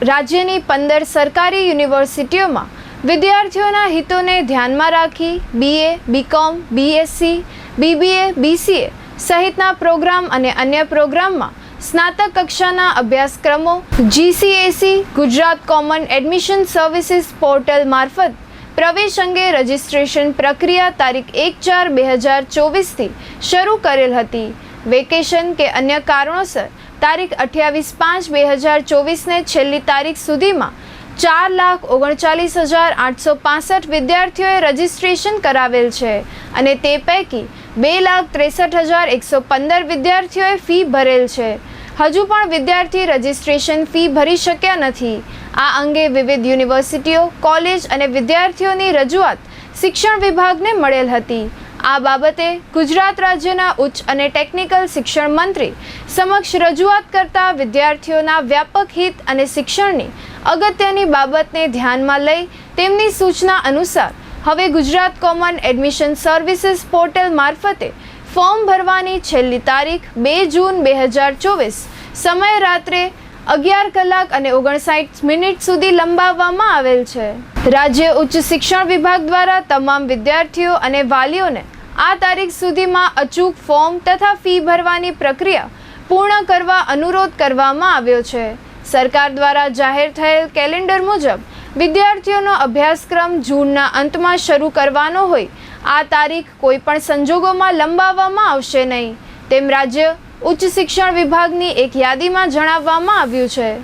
રાજ્યની પંદર સરકારી યુનિવર્સિટીઓમાં વિદ્યાર્થીઓના હિતોને ધ્યાનમાં રાખી BA BCom BSc BBA BCA સહિતના પ્રોગ્રામ અને અન્ય પ્રોગ્રામમાં સ્નાતક કક્ષાના અભ્યાસક્રમો GCAC Gujarat common admission services portal મારફત પ્રવેશ અંગે રજિસ્ટ્રેશન પ્રક્રિયા તારીખ એક ચાર બે હજાર ચોવીસથી શરૂ કરેલ હતી. વેકેશન કે અન્ય કારણોસર તારીખ અઠ્યાવીસ પાંચ બે હજાર ચોવીસને છેલ્લી તારીખ સુધીમાં ચાર લાખ ઓગણચાલીસ હજાર આઠસો પાસઠ વિદ્યાર્થીઓએ રજિસ્ટ્રેશન કરાવેલ છે અને તે પૈકી બે લાખ ત્રેસઠ હજાર એકસો પંદર વિદ્યાર્થીઓએ ફી ભરેલ છે. હજુ પણ વિદ્યાર્થી રજિસ્ટ્રેશન ફી ભરી શક્યા નથી. આ અંગે વિવિધ યુનિવર્સિટીઓ, કોલેજ અને વિદ્યાર્થીઓની રજૂઆત શિક્ષણ વિભાગને મળેલ હતી. આ બાબતે ગુજરાત રાજ્યના ઉચ્ચ અને ટેકનિકલ શિક્ષણ મંત્રી સમક્ષ રજૂઆત કરતા વિદ્યાર્થીઓના વ્યાપક હિત અને શિક્ષણની અગત્યની બાબતને ધ્યાનમાં લઈ તેમની સૂચના અનુસાર હવે Gujarat common admission services portal મારફતે ફોર્મ ભરવાની છેલ્લી તારીખ બે જૂન બે હજાર ચોવીસ સમય રાત્રે અગિયાર કલાક અને ઓગણસાઠ મિનિટ સુધી લંબાવવામાં આવેલ છે. રાજ્ય ઉચ્ચ શિક્ષણ વિભાગ દ્વારા તમામ વિદ્યાર્થીઓ અને વાલીઓને આ તારીખ સુધીમાં અચૂક ફોર્મ તથા ફી ભરવાની પ્રક્રિયા પૂર્ણ કરવા અનુરોધ કરવામાં આવ્યો છે. સરકાર દ્વારા જાહેર થયેલ કેલેન્ડર મુજબ વિદ્યાર્થીઓનો અભ્યાસક્રમ જૂનના અંતમાં શરૂ કરવાનો હોય, આ તારીખ કોઈ પણ સંજોગોમાં લંબાવવામાં આવશે નહીં. તેમ રાજ્ય ઉચ્ચ શિક્ષણ વિભાગની એક યાદીમાં જણાવવામાં આવ્યું છે.